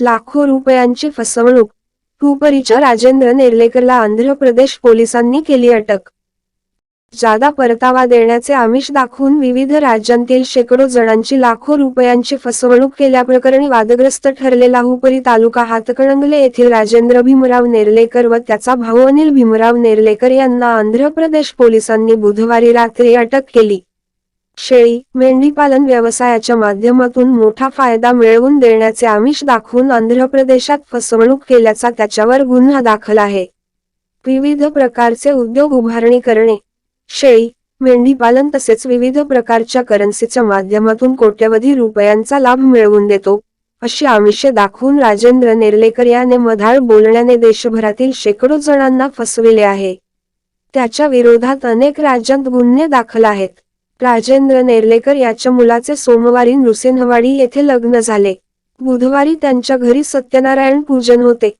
लाखो रुपयांची फसवणूक. हुपरीच्या राजेंद्र नेर्लेकरला आंध्र प्रदेश पोलिसांनी केली अटक. जादा परतावा देण्याचे आमिष दाखवून विविध राज्यांतील शेकडो जणांची लाखो रुपयांची फसवणूक केल्याप्रकरणी वादग्रस्त ठरलेला हुपरी तालुका हातकणंगले येथील राजेंद्र भीमराव नेर्लेकर व त्याचा भाऊ अनिल भीमराव नेर्लेकर यांना आंध्र प्रदेश पोलिसांनी बुधवारी रात्री अटक केली. शेळी मेंढीपालन व्यवसायाच्या माध्यमातून मोठा फायदा मिळवून देण्याचे आमिष दाखवून आंध्र प्रदेशात फसवणूक केल्याचा त्याच्यावर गुन्हा दाखल आहे. विविध प्रकारचे उद्योग उभारणी करणे शेळी मेंढीपालन तसेच विविध प्रकारच्या करन्सीच्या माध्यमातून कोट्यवधी रुपयांचा लाभ मिळवून देतो अशी आमिषे दाखवून राजेंद्र नेर्लेकर याने मधाळ बोलण्याने देशभरातील शेकडो जणांना फसविले आहे. त्याच्या विरोधात अनेक राज्यात गुन्हे दाखल आहेत. राजेंद्र नेर्लेकर याच्या मुलाचे सोमवारी नृसिंहवाडी येथे लग्न झाले. बुधवारी त्यांच्या घरी सत्यनारायण पूजन होते.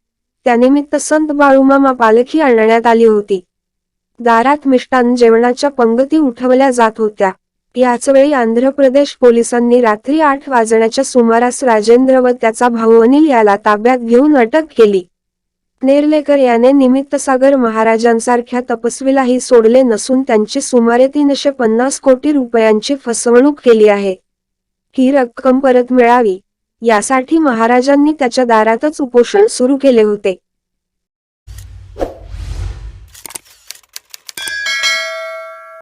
त्यानिमित्त संत बाळूमामा पालखी आणण्यात आली होती. दारात मिष्टान जेवणाच्या पंगती उठवल्या जात होत्या. याच वेळी आंध्र प्रदेश पोलिसांनी रात्री आठ वाजण्याच्या सुमारास राजेंद्र व त्याचा भाऊ अनिल याला ताब्यात घेऊन अटक केली. नेर्लेकर याने निमित्तसागर महाराजांसारख्या तपस्वीलाही सोडले नसून त्यांची सुमारे तीनशे पन्नास कोटी रुपयांची फसवणूक केली आहे. ही रक्कम परत मिळावी यासाठी महाराजांनी त्याच्या दारातच उपोषण सुरू केले होते.